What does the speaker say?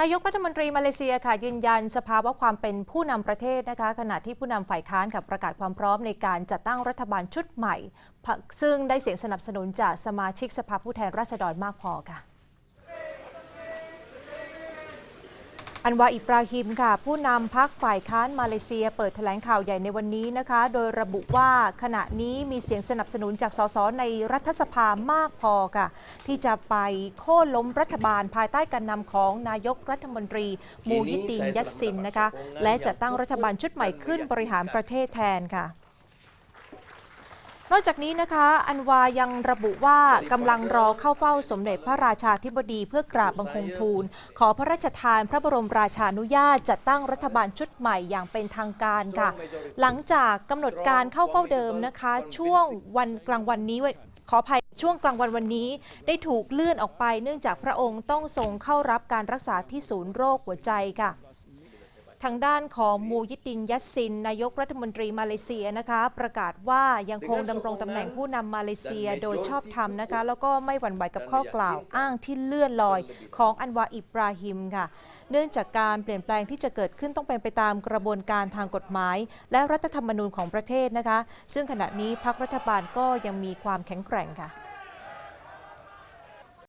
นายกรัฐมนตรีมาเลเซียค่ะยืนยันสภาวะความเป็นผู้นำประเทศนะคะขณะที่ผู้นำฝ่ายค้านค่ะประกาศความพร้อมในการจัดตั้งรัฐบาลชุดใหม่ ซึ่งได้เสียงสนับสนุนจากสมาชิกสภาผู้แทนราษฎรมากพอค่ะ อันวาอิบราฮิมค่ะ ผู้นำพักฝ่ายค้านมาเลเซีย เปิดแถลงข่าวใหญ่ในวันนี้นะคะ โดยระบุว่าขณะนี้มีเสียงสนับสนุนจากสสในรัฐสภามากพอค่ะ ที่จะไปโค่นล้มรัฐบาลภายใต้การนำของนายกรัฐมนตรี มูยิดดีนยัสซินนะคะ และจะตั้งรัฐบาลชุดใหม่ขึ้นบริหารประเทศแทนค่ะ นอกจากนี้นะคะ อันวายังระบุว่ากำลังรอเข้าเฝ้าสมเด็จพระราชาธิบดีเพื่อกราบบังคมทูล ขอพระราชทานพระบรมราชานุญาตจัดตั้งรัฐบาลชุดใหม่อย่างเป็นทางการค่ะ หลังจากกำหนดการเข้าเฝ้าเดิมนะคะ ช่วงวันกลางวันนี้ขออภัยช่วงกลางวันวันนี้ได้ถูกเลื่อนออกไป เนื่องจากพระองค์ต้องทรงเข้ารับการรักษาที่ศูนย์โรคหัวใจค่ะ ทางด้านของมูยิดดินยัสซิน นายกรัฐมนตรีมาเลเซียนะคะ ประกาศว่ายังคงดำรงตำแหน่งผู้นำมาเลเซียโดยชอบธรรมนะคะ แล้วก็ไม่หวั่นไหวกับข้อกล่าวอ้างที่เลื่อนลอยของอันวาอิบราฮิมค่ะ เนื่องจากการเปลี่ยนแปลงที่จะเกิดขึ้นต้องเป็นไปตามกระบวนการทางกฎหมาย และรัฐธรรมนูญของประเทศนะคะ ซึ่งขณะนี้พรรครัฐบาลก็ยังมีความแข็งแกร่งค่ะ